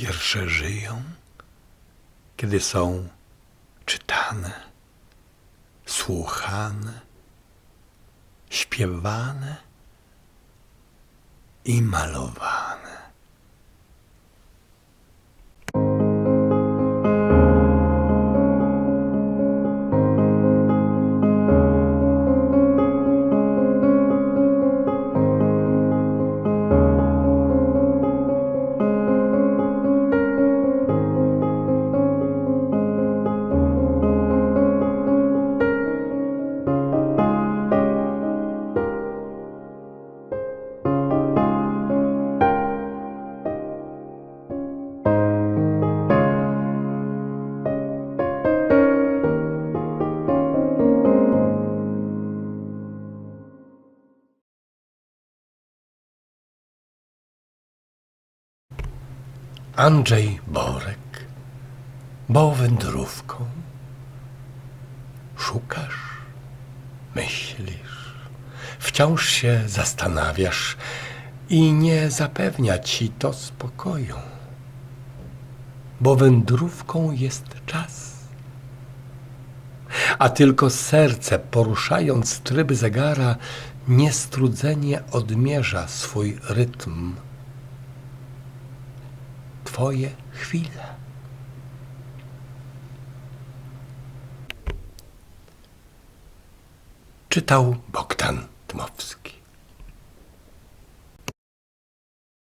Wiersze żyją, kiedy są czytane, słuchane, śpiewane i malowane. Andrzej Borek, bo wędrówką szukasz, myślisz, wciąż się zastanawiasz i nie zapewnia ci to spokoju, bo wędrówką jest czas. A tylko serce, poruszając tryby zegara, niestrudzenie odmierza swój rytm Twoje chwile. Czytał Bogdan Dmowski.